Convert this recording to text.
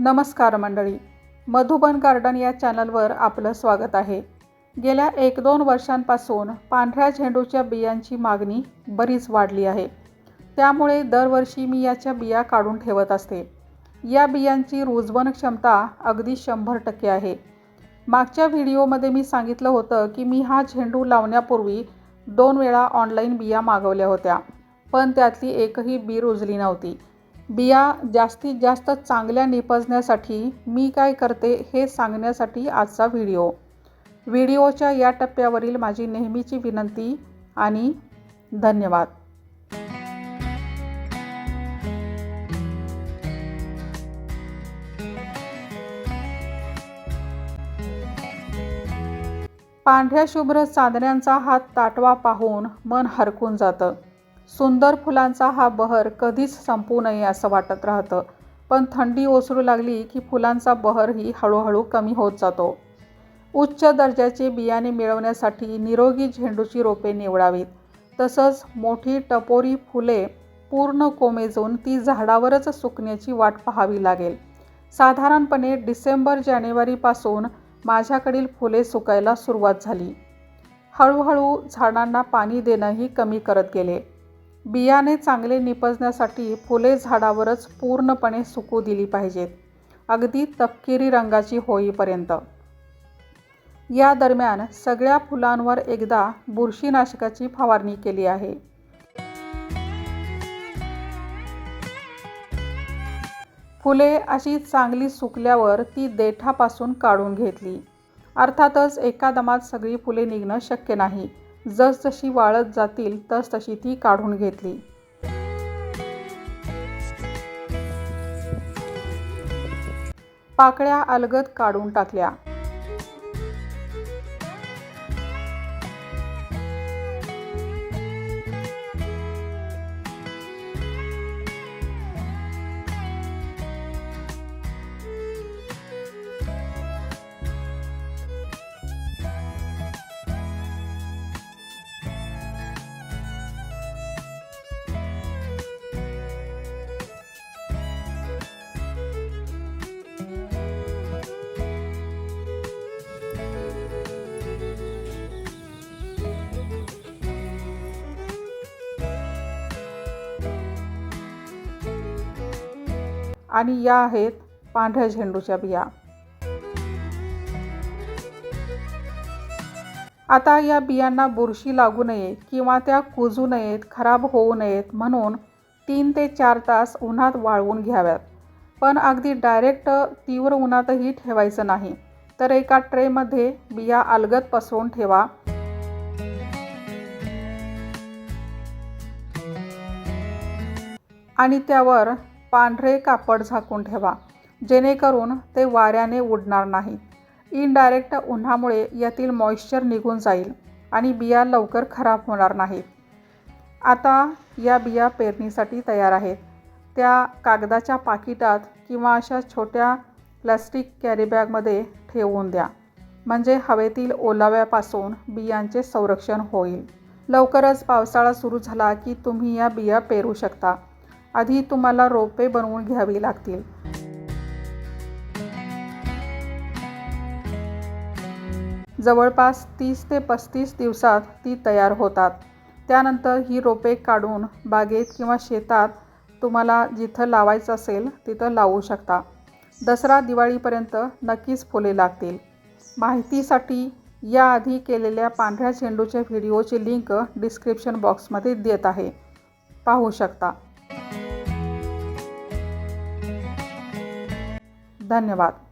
नमस्कार मंडळी. मधुबन गार्डन या चॅनलवर आपलं स्वागत आहे. गेल्या एक दोन वर्षांपासून पांढऱ्या झेंडूच्या बियांची मागणी बरीच वाढली आहे. त्यामुळे दरवर्षी मी याच्या बिया काढून ठेवत असते. या बियांची रुजवण क्षमता अगदी शंभर टक्के आहे. मागच्या व्हिडिओमध्ये मी सांगितलं होतं की मी हा झेंडू लावण्यापूर्वी दोन वेळा ऑनलाईन बिया मागवल्या होत्या. पण त्यातली एकही बी रुजली नव्हती. बिया जास्तीत जास्त चांगल्या निपजण्यासाठी मी काय करते हे सांगण्यासाठी आजचा व्हिडिओ. व्हिडिओच्या या टप्प्यावरील माझी नेहमीची विनंती आणि धन्यवाद. पांढऱ्या शुभ्र चांदण्यांचा हा ताटवा पाहून मन हरकून जातं. सुंदर फुलांचा हा बहर कधीच संपू नये असं वाटत राहतं. पण थंडी ओसरू लागली की फुलांचा बहरही हळूहळू कमी होत जातो. उच्च दर्जाचे बियाणे मिळवण्यासाठी निरोगी झेंडूची रोपे निवडावीत. तसंच मोठी टपोरी फुले पूर्ण कोमेजून ती झाडावरच सुकण्याची वाट पाहावी लागेल. साधारणपणे डिसेंबर जानेवारीपासून माझ्याकडील फुले सुकायला सुरुवात झाली. हळूहळू झाडांना पाणी देणंही कमी करत गेले. बियाणे चांगले निपजण्यासाठी फुले झाडावरच पूर्णपणे सुकू दिली पाहिजेत अगदी तपकिरी रंगाची होईपर्यंत. या दरम्यान सगळ्या फुलांवर एकदा बुरशीनाशकाची फवारणी केली आहे. फुले अशी चांगली सुकल्यावर ती देठापासून काढून घेतली. अर्थातच एका दमात सगळी फुले निघणं शक्य नाही. जसजशी वाळत जातील तसतशी ती काढून घेतली. पाकळ्या अलगद काढून टाकल्या. आणि या आहेत पांढऱ्या झेंडूच्या बिया. आता या बियांना बुरशी लागू नये किंवा त्या कुजू नयेत खराब होऊ नयेत म्हणून तीन ते चार तास उन्हात वाळवून घ्याव्यात. पण अगदी डायरेक्ट तीव्र उन्हातही ठेवायचं नाही. तर एका ट्रेमध्ये बिया अलगद पसरून ठेवा. आणि त्यावर पांढरे कापड झाकून ठेवा. जेणेकरून ते वाऱ्याने उडणार नाहीत. इनडायरेक्ट उन्हामुळे यातील मॉइश्चर निघून जाईल आणि बिया लवकर खराब होणार नाहीत. आता या बिया पेरणीसाठी तयार आहेत. त्या कागदाच्या पाकिटात किंवा अशा छोट्या प्लॅस्टिक कॅरीबॅगमध्ये ठेवून द्या. म्हणजे हवेतील ओलाव्यापासून बियांचे संरक्षण होईल. लवकरच पावसाळा सुरू झाला की तुम्ही या बिया पेरू शकता. आधी तुम्हाला रोपे बनवून घ्यावी लागतील. जवळपास तीस ते पस्तीस दिवसात ती तयार होतात. त्यानंतर ही रोपे काढून बागेत किंवा शेतात तुम्हाला जिथं लावायचं असेल तिथं लावू शकता. दसरा दिवाळीपर्यंत नक्कीच फुले लागतील. माहितीसाठी याआधी केलेल्या पांढऱ्या झेंडूच्या व्हिडिओची लिंक डिस्क्रिप्शन बॉक्समध्ये देत आहे. पाहू शकता. धन्यवाद.